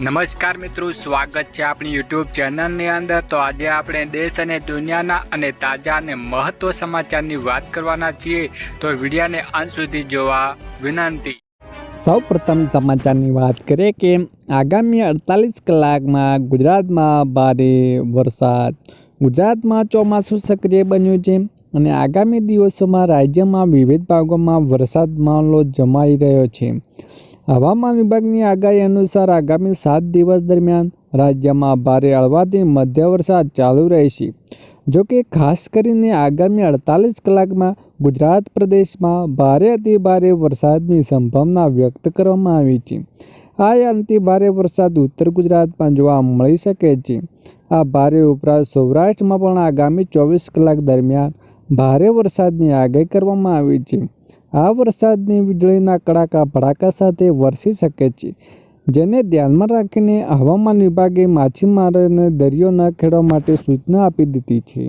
નમસ્કાર મિત્રો, સ્વાગત છે આપણી યુટ્યુબ ચેનલની અંદર. તો આજે આપણે દેશ અને દુનિયાના અને તાજા અને મહત્વ સમાચારની વાત કરવાના છીએ. તો વિડીયાને અંત સુધી જોવા વિનંતી. સૌ પ્રથમ સમાચારની વાત કરીએ કે આગામી અડતાલીસ કલાકમાં ગુજરાતમાં ભારે વરસાદ. ગુજરાતમાં ચોમાસું સક્રિય બન્યું છે અને આગામી દિવસોમાં રાજ્યમાં વિવિધ ભાગોમાં વરસાદ મામલો જમાઈ રહ્યો છે. હવામાન વિભાગની આગાહી અનુસાર આગામી સાત દિવસ દરમિયાન રાજ્યમાં ભારે હળવાથી મધ્ય વરસાદ ચાલુ રહેશે. જોકે ખાસ કરીને આગામી અડતાલીસ કલાકમાં ગુજરાત પ્રદેશમાં ભારે અતિ ભારે વરસાદની સંભાવના વ્યક્ત કરવામાં આવી છે. આ અતિભારે વરસાદ ઉત્તર ગુજરાતમાં જોવા મળી શકે છે. આ ભારે ઉપરાંત સૌરાષ્ટ્રમાં પણ આગામી ચોવીસ કલાક દરમિયાન ભારે વરસાદની આગાહી કરવામાં આવી છે. આ વરસાદની વીજળીના કડાકા ભડાકા સાથે વરસી શકે છે, જેને ધ્યાનમાં રાખીને હવામાન વિભાગે માછીમારોને દરિયો ન ખેડવા માટે સૂચના આપી દીધી છે.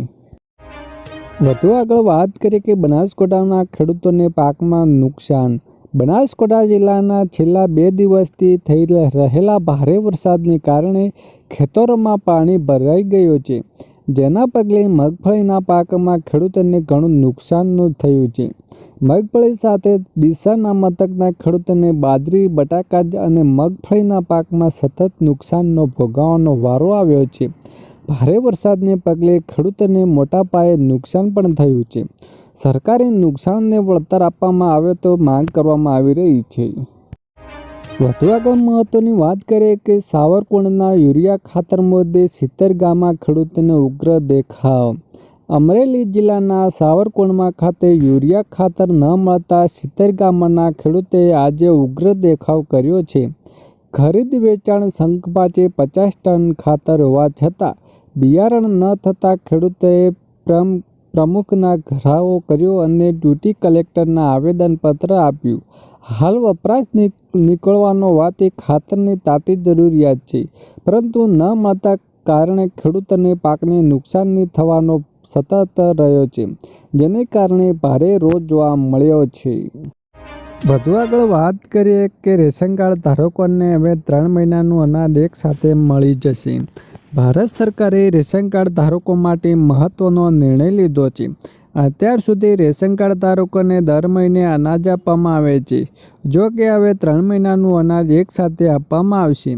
વધુ આગળ વાત કરીએ કે બનાસકાંઠાના ખેડૂતોને પાકમાં નુકસાન. બનાસકાંઠા જિલ્લાના છેલ્લા બે દિવસથી થઈ રહેલા ભારે વરસાદને કારણે ખેતરોમાં પાણી ભરાઈ ગયું છે. જેના પગલે મગફળીના પાકમાં ખેડૂતોને ઘણું નુકસાનનું થયું છે. મગફળી સાથે ડીસાના મથકના ખેડૂતોને બાજરી, બટાકા અને મગફળીના પાકમાં સતત નુકસાનનો ભોગવવાનો વારો આવ્યો છે. ભારે વરસાદને પગલે ખેડૂતોને મોટા પાયે નુકસાન પણ થયું છે. સરકારી નુકસાનને વળતર આપવામાં આવે તો માંગ કરવામાં આવી રહી છે. વધુ આગળ મહત્વની વાત કરીએ કે સાવરકુંડના યુરિયા ખાતર મુદ્દે સિત્તેર ગામમાં ખેડૂતોને ઉગ્ર દેખાવ. અમરેલી જિલ્લાના સાવરકુંડમાં ખાતે યુરિયા ખાતર ન મળતા સિત્તેર ગામના ખેડૂતે આજે ઉગ્ર દેખાવ કર્યો છે. ખરીદ વેચાણ સંઘપાચે પચાસ ટન ખાતર હોવા છતાં બિયારણ ન થતાં ખેડૂતોએ પ્રમ પ્રમુખના ઘરાવો કર્યો અને ડ્યુટી કલેક્ટરના આવેદનપત્ર આપ્યું. હાલ વપરાશ નીકળવાનો વાત એ ખાતરની તાતી જરૂરિયાત છે. પરંતુ ન મળતા કારણે ખેડૂતોને પાકને નુકસાનની થવાનો સતત રહ્યો છે, જેને કારણે ભારે રોજ જોવા મળ્યો છે. વધુ આગળ વાત કરીએ કે રેશન કાર્ડ ધારકોને હવે ત્રણ મહિનાનું અનાજ એક સાથે મળી જશે. ભારત સરકારે રેશન કાર્ડ ધારકો માટે મહત્ત્વનો નિર્ણય લીધો છે. અત્યાર સુધી રેશન કાર્ડ ધારકોને દર મહિને અનાજ આપવામાં આવે છે. જો કે હવે ત્રણ મહિનાનું અનાજ એકસાથે આપવામાં આવશે.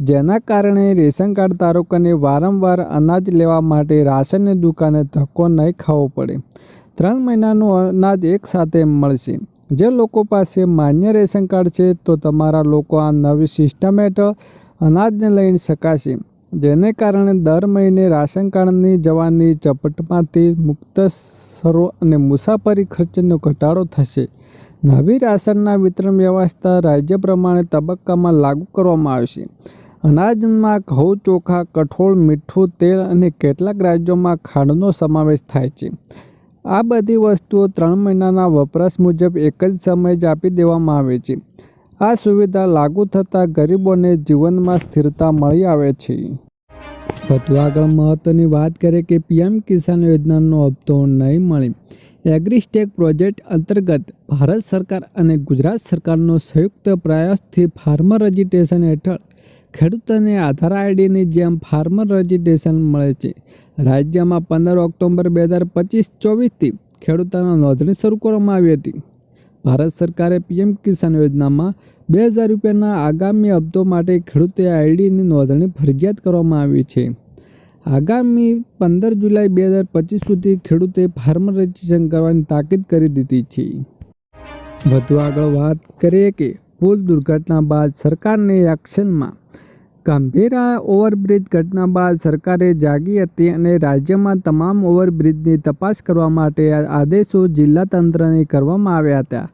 જેના કારણે રેશન કાર્ડ ધારકોને વારંવાર અનાજ લેવા માટે રાશનની દુકાને ધક્કો નહીં ખાવો પડે. ત્રણ મહિનાનું અનાજ એકસાથે મળશે. જે લોકો પાસે માન્ય રેશન કાર્ડ છે તો તમારા લોકો આ નવી સિસ્ટમ હેઠળ અનાજને લઈ શકાશે. જેને કારણે દર મહિને રાશન કાર્ડની જવાની ઝપટમાંથી મુક્ત સરો અને મુસાફરી ખર્ચનો ઘટાડો થશે. નવી રાશનના વિતરણ વ્યવસ્થા રાજ્ય પ્રમાણે તબક્કામાં લાગુ કરવામાં આવશે. અનાજમાં ઘઉં, ચોખા, કઠોળ, મીઠું, તેલ અને કેટલાક રાજ્યોમાં ખાંડનો સમાવેશ થાય છે. આ બધી વસ્તુઓ ત્રણ મહિનાના વપરાશ મુજબ એક જ સમયે જ આપી દેવામાં આવે છે. આ સુવિધા લાગુ થતાં ગરીબોને જીવનમાં સ્થિરતા મળી આવે છે. વધુ આગળ મહત્વની વાત કરીએ કે પીએમ કિસાન યોજનાનો હપ્તો નહીં મળે. એગ્રીસ્ટેક પ્રોજેક્ટ અંતર્ગત ભારત સરકાર અને ગુજરાત સરકારનો સંયુક્ત પ્રયાસથી ફાર્મર રજિસ્ટ્રેશન હેઠળ ખેડૂતોને આધાર આઈડીની જેમ ફાર્મર રજિસ્ટ્રેશન મળે છે. રાજ્યમાં પંદર ઓક્ટોબર બે હજાર પચીસ ચોવીસથી ખેડૂતોની નોંધણી શરૂ કરવામાં આવી હતી. ભારત સરકારે પીએમ કિસાન યોજનામાં બે હજાર રૂપિયાના આગામી હપ્તો માટે ખેડૂતે આઈડીની નોંધણી ફરજિયાત કરવામાં આવી છે. આગામી પંદર જુલાઈ બે હજાર પચીસ સુધી ખેડૂતે ફાર્મર રજીસ્ટ્રેશન કરવાની તાકીદ કરી દીધી છે. વધુ આગળ વાત કરીએ કે પુલ દુર્ઘટના બાદ સરકારની એક્શનમાં ગંભીરા ઓવરબ્રિજ ઘટના બાદ સરકારે જાગી હતી અને રાજ્યમાં તમામ ઓવરબ્રિજની તપાસ કરવા માટે આદેશો જિલ્લા તંત્રને કરવામાં આવ્યા હતા.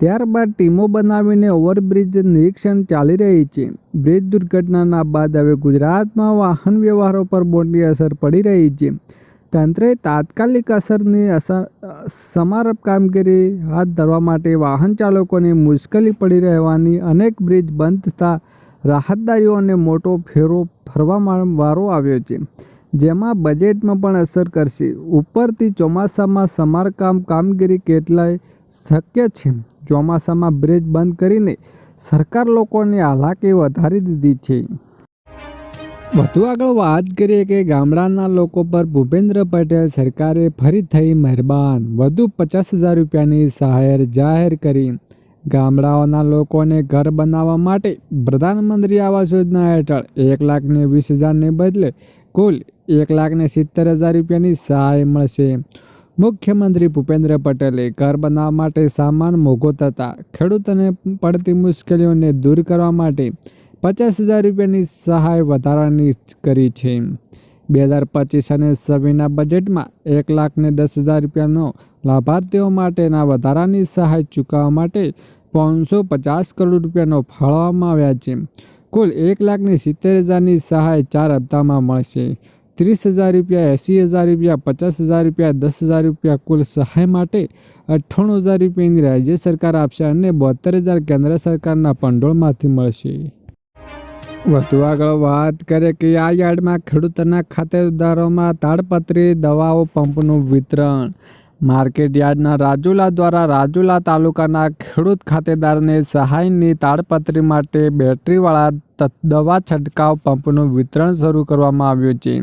ત્યારબાદ ટીમો બનાવીને ઓવરબ્રિજ નિરીક્ષણ ચાલી રહી છે. બ્રિજ દુર્ઘટનાના બાદ હવે ગુજરાતમાં વાહન વ્યવહારો પર મોટી અસર પડી રહી છે. તંત્રે તાત્કાલિક અસરની અસર સમારપ કામગીરી હાથ ધરવા માટે વાહન ચાલકોને મુશ્કેલી પડી રહેવાની અનેક બ્રિજ બંધ થતાં રાહતદારીઓને મોટો ફેરો ફરવામાં વારો આવ્યો છે, જેમાં બજેટમાં પણ અસર કરશે. ઉપરથી ચોમાસામાં સમારકામ કામગીરી કેટલાય શક્ય છે? ચોમાસામાં બ્રિજ બંધ કરીને સરકાર લોકોની હાલાકી વધારી દીધી છે. વધુ આગળ વાત કરીએ કે ગામડાના લોકો પર ભૂપેન્દ્ર પટેલ સરકારે ફરી થઈ મહેરબાન. વધુ પચાસ હજાર રૂપિયાની સહાય જાહેર કરી. ગામડાઓના લોકોને ઘર બનાવવા માટે પ્રધાનમંત્રી આવાસ યોજના હેઠળ એક લાખને વીસ હજારને બદલે કુલ એક લાખને સિત્તેર હજાર રૂપિયાની સહાય મળશે. મુખ્યમંત્રી ભૂપેન્દ્ર પટેલે ઘર બનાવવા માટે સામાન મોંઘો થતાં ખેડૂતોને પડતી મુશ્કેલીઓને દૂર કરવા માટે પચાસ હજાર રૂપિયાની સહાય વધારાની કરી છે. બે હજાર પચીસ અને છવ્વીસના બજેટમાં એક લાખને દસ હજાર રૂપિયાનો લાભાર્થીઓ માટેના વધારાની સહાય ચૂકવવા માટે પાંચસો પચાસ કરોડ રૂપિયાનો ફાળવવામાં આવ્યા છે. કુલ એક લાખની સિત્તેર હજારની સહાય ચાર હપ્તામાં મળશે. ત્રીસ હજાર રૂપિયા, એંસી હજાર રૂપિયા, પચાસ હજાર રૂપિયા, દસ હજાર રૂપિયા કુલ સહાય માટે અઠ્ઠાણું હજાર રૂપિયાની રાજ્ય સરકાર આપશે અને બોતેર હજાર કેન્દ્ર સરકારના ભંડોળમાંથી મળશે. વધુ આગળ વાત કરે કે આ યાર્ડમાં ખેડૂતોના ખાતેદારોમાં તાડપત્રી, દવાઓ, પંપનું વિતરણ. માર્કેટ યાર્ડના રાજુલા દ્વારા રાજુલા તાલુકાના ખેડૂત ખાતેદારને સહાયની તાડપત્રી માટે બેટરીવાળા દવા છંટકાવ પંપનું વિતરણ શરૂ કરવામાં આવ્યું છે.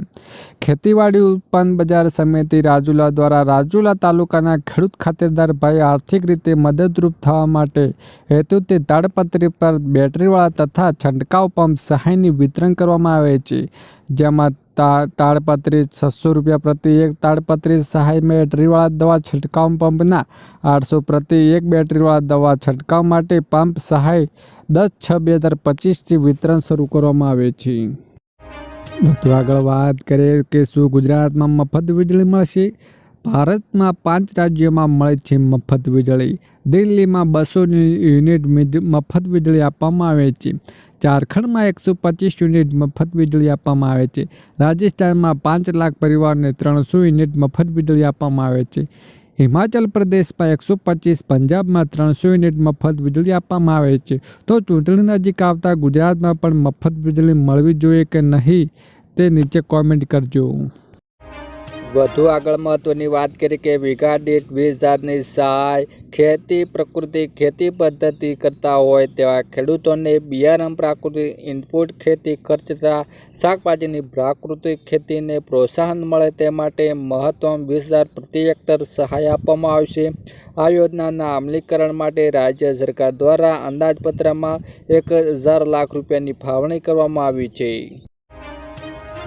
ખેતીવાડી ઉત્પન્ન બજાર સમિતિ રાજુલા દ્વારા રાજુલા તાલુકાના ખેડૂત ખાતેદાર ભાઈ આર્થિક રીતે મદદરૂપ થવા માટે હેતુથી તાડપત્રી પર બેટરીવાળા તથા છંટકાવ પંપ સહાયની વિતરણ કરવામાં આવે છે. જેમાં તાડપત્રી છસો રૂપિયા પ્રતિ એક તાડપત્રી સહાય બેટરીવાળા દવા છંટકાવ પંપના આઠસો પ્રતિ એક બેટરીવાળા દવા છંટકાવ માટે પંપ સહાય દસ છ બે હજાર પચીસથી વિતરણ શરૂ કરવામાં આવે છે. વધુ આગળ વાત કરીએ કે શું ગુજરાતમાં મફત વીજળી મળશે? ભારતમાં પાંચ રાજ્યોમાં મળે છે મફત વીજળી. દિલ્હીમાં બસો યુનિટ મફત વીજળી આપવામાં આવે છે. ઝારખંડમાં એકસો પચીસ યુનિટ મફત વીજળી આપવામાં આવે છે. રાજસ્થાનમાં પાંચ લાખ પરિવારને ત્રણસો યુનિટ મફત વીજળી આપવામાં આવે છે. હિમાચલ પ્રદેશમાં એકસો પચીસ, પંજાબમાં ત્રણસો યુનિટ મફત વીજળી આપવામાં આવે છે. તો ચૂંટણી નજીક આવતા ગુજરાતમાં પણ મફત વીજળી મળવી જોઈએ કે નહીં તે નીચે કોમેન્ટ કરજો. વધુ આગળ મહત્વની વાત કરી કે વીઘા દીઠ વીસ હજારની સહાય ખેતી, પ્રકૃતિ ખેતી પદ્ધતિ કરતા હોય તેવા ખેડૂતોને બિયારણ, પ્રાકૃતિક ઇનપુટ ખેતી ખર્ચતા શાકભાજીની પ્રાકૃતિક ખેતીને પ્રોત્સાહન મળે તે માટે મહત્તમ વીસ હજાર પ્રતિ હેક્ટર સહાય આપવામાં આવશે. આ યોજનાના અમલીકરણ માટે રાજ્ય સરકાર દ્વારા અંદાજપત્રમાં એક હજાર લાખ રૂપિયાની ફાળવણી કરવામાં આવી છે.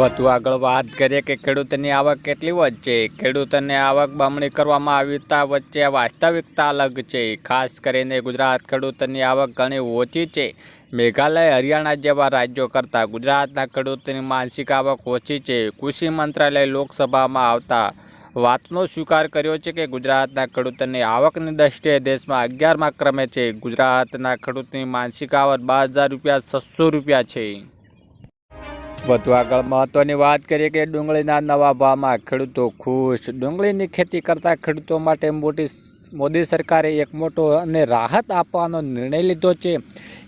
વધુ આગળ વાત કરીએ કે ખેડૂતની આવક કેટલી વચ્ચે ખેડૂતોની આવક બમણી કરવામાં આવતા વચ્ચે વાસ્તવિકતા અલગ છે. ખાસ કરીને ગુજરાત ખેડૂતોની આવક ઘણી ઓછી છે. મેઘાલય, હરિયાણા જેવા રાજ્યો કરતાં ગુજરાતના ખેડૂતોની માનસિક આવક ઓછી છે. કૃષિ મંત્રાલય લોકસભામાં આવતા વાતનો સ્વીકાર કર્યો છે કે ગુજરાતના ખેડૂતોની આવકની દ્રષ્ટિએ દેશમાં અગિયારમાં ક્રમે છે. ગુજરાતના ખેડૂતની માનસિક આવક બાર હજાર રૂપિયા, છસો રૂપિયા છે. વધુ આગળ મહત્વની વાત કરીએ કે ડુંગળીના નવા ભાવમાં ખેડૂતો ખુશ. ડુંગળીની ખેતી કરતા ખેડૂતો માટે મોટી મોદી સરકારે એક મોટો અને રાહત આપવાનો નિર્ણય લીધો છે.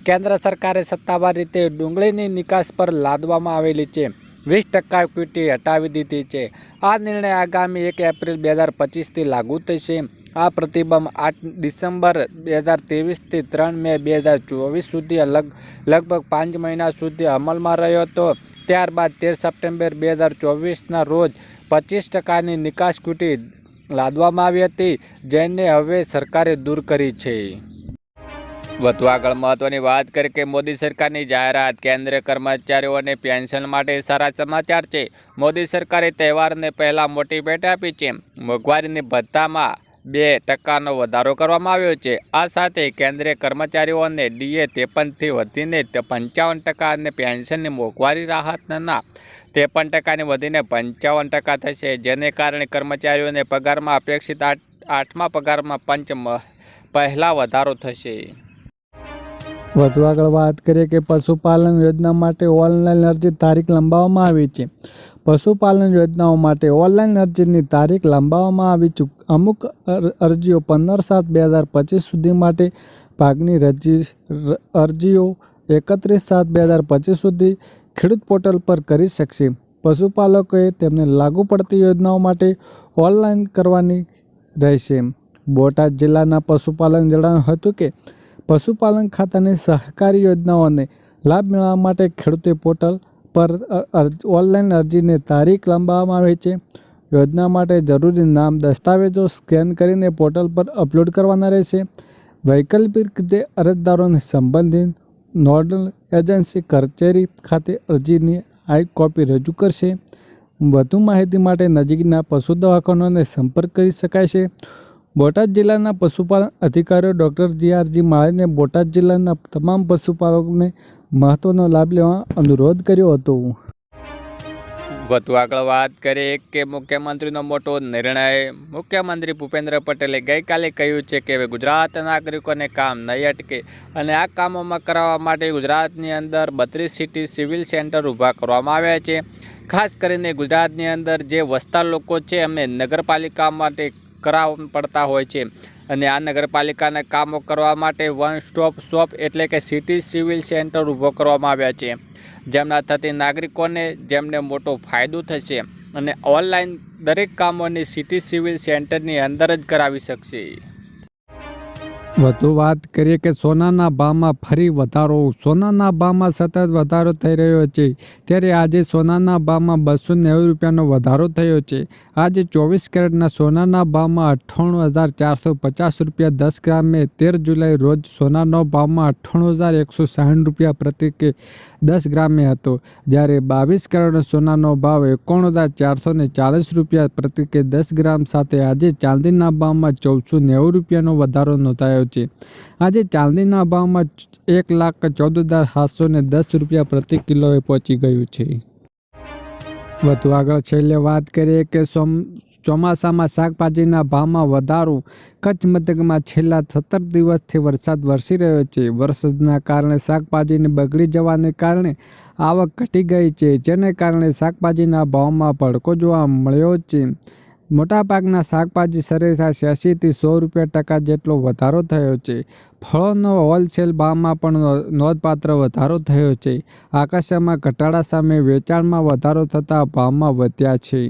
કેન્દ્ર સરકારે સત્તાવાર રીતે ડુંગળીની નિકાસ પર લાદવામાં આવેલી છે. વીસ ટકા ક્વિટી હટાવી દીધી છે. આ નિર્ણય આગામી એક એપ્રિલ બે હજાર પચીસથી લાગુ થશે. આ પ્રતિબંધ આઠ ડિસેમ્બર બે હજાર ત્રેવીસથી ત્રણ મે બે હજાર ચોવીસ સુધી લગ લગભગ પાંચ મહિના સુધી અમલમાં રહ્યો હતો. ત્યારબાદ તેર સપ્ટેમ્બર બે હજાર ચોવીસના રોજ પચીસ ટકાની નિકાસ ક્વિટી લાદવામાં આવી હતી, જેને હવે સરકારે દૂર કરી છે. વધુ આગળ મહત્વની વાત કરી કે મોદી સરકારની જાહેરાત કેન્દ્ર કર્મચારીઓને પેન્શન માટે સારા સમાચાર છે. મોદી સરકારે તહેવારને પહેલાં મોટી ભેટ આપી છે. મોંઘવારીની ભથ્થામાં બે ટકાનો વધારો કરવામાં આવ્યો છે. આ સાથે કેન્દ્રીય કર્મચારીઓને ડીએ ત્રેપનથી વધીને પંચાવન ટકા પેન્શનની મોંઘવારી રાહતના ત્રેપન ટકાની વધીને પંચાવન ટકા થશે. જેને કારણે કર્મચારીઓને પગારમાં અપેક્ષિત આઠ, આઠમા પગારમાં પંચ પહેલા વધારો થશે. વધુ આગળ વાત કરીએ કે પશુપાલન યોજના માટે ઓનલાઈન અરજી તારીખ લંબાવવામાં આવી છે. પશુપાલન યોજનાઓ માટે ઓનલાઈન અરજીની તારીખ લંબાવવામાં આવી ચૂક, અમુક અર- અરજીઓ પંદર સાત બે હજાર પચીસ સુધી માટે ભાગની રજી અરજીઓ એકત્રીસ સાત બે હજાર પચીસ સુધી ખેડૂત પોર્ટલ પર કરી શકશે. પશુપાલકોએ તેમને લાગુ પડતી યોજનાઓ માટે ઓનલાઈન કરવાની રહેશે. બોટાદ જિલ્લાના પશુપાલન જણાવ્યું હતું કે, પશુપાલન ખાતાની સહકારી યોજનાઓને લાભ મેળવવા માટે ખેડૂતે પોર્ટલ પર ઓનલાઈન અરજીની તારીખ લંબાવવામાં આવે છે. યોજના માટે જરૂરી નામ, દસ્તાવેજો સ્કેન કરીને પોર્ટલ પર અપલોડ કરવાના રહેશે. વૈકલ્પિક રીતે અરજદારોને સંબંધિત નોડલ એજન્સી કચેરી ખાતે અરજીની હાઈ કોપી રજૂ કરશે. વધુ માહિતી માટે નજીકના પશુ દવાખાનાને સંપર્ક કરી શકાય છે. બોટાદ જિલ્લાના પશુપાલન અધિકારીઓ ડૉક્ટર જી આરજી માળીને બોટાદ જિલ્લાના તમામ પશુપાલકોને મહત્ત્વનો લાભ લેવા અનુરોધ કર્યો હતો. વધુ આગળ વાત કરીએ કે મુખ્યમંત્રીનો મોટો નિર્ણય. મુખ્યમંત્રી ભૂપેન્દ્ર પટેલે ગઈકાલે કહ્યું છે કે હવે ગુજરાત નાગરિકોને કામ નહીં અટકે અને આ કામોમાં કરાવવા માટે ગુજરાતની અંદર બત્રીસ સિટી સિવિલ સેન્ટર ઊભા કરવામાં આવ્યા છે. ખાસ કરીને ગુજરાતની અંદર જે વસતા લોકો છે એમને નગરપાલિકા માટે કરાવવા પડતા હોય છે. અને આ નગરપાલિકાના કામો કરવા માટે વન સ્ટોપ શોપ એટલે કે સિટી સિવિલ સેન્ટર ઊભો કરવામાં આવ્યા છે. જેમના થતી નાગરિકોને જેમને મોટો ફાયદો થશે અને ઓનલાઈન દરેક કામોની સિટી સિવિલ સેન્ટરની અંદર જ કરાવી શકશે. વધુ વાત કરીએ કે સોનાના ભાવમાં ફરી વધારો. સોનાના ભાવમાં સતત વધારો થઈ રહ્યો છે. ત્યારે આજે સોનાના ભાવમાં બસો નેવું રૂપિયાનો વધારો થયો છે. આજે ચોવીસ કેરેટના સોનાના ભાવમાં અઠ્ઠાણું હજાર ચારસો પચાસ રૂપિયા દસ ગ્રામે. તેર જુલાઈ રોજ સોનાનો ભાવમાં અઠ્ઠાણું હજાર એકસો સાઠ રૂપિયા પ્રતિ કે દસ ગ્રામે હતો. જ્યારે બાવીસ કેરેટનો સોનાનો ભાવ એકાણું હજાર ચારસો ને ચાલીસ રૂપિયા પ્રતિ કે દસ ગ્રામ સાથે આજે ચાંદીના ભાવમાં ચૌદસો નેવું રૂપિયાનો વધારો નોંધાયો છે. આજે ચાંદીના ભાવમાં એક લાખ ચૌદ હજાર સાતસો ને દસ રૂપિયા પ્રતિ કિલોએ પહોંચી ગયું છે. વધુ આગળ છેલ્લે વાત કરીએ કે સોમ, ચોમાસામાં શાકભાજીના ભાવમાં વધારો, કચ્છ મથકમાં છેલ્લા સત્તર દિવસથી વરસાદ વરસી રહ્યો છે. વરસાદના કારણે શાકભાજીને બગડી જવાને કારણે આવક ઘટી ગઈ છે, જેને કારણે શાકભાજીના ભાવમાં ભડકો જોવા મળ્યો છે. મોટાભાગના શાકભાજી સરેરાશ એંસીથી સો રૂપિયા ટકા જેટલો વધારો થયો છે. ફળોનો હોલસેલ ભાવમાં પણ નોંધપાત્ર વધારો થયો છે. આકાશમાં ઘટાડા સામે વેચાણમાં વધારો થતાં ભાવમાં વધ્યા છે.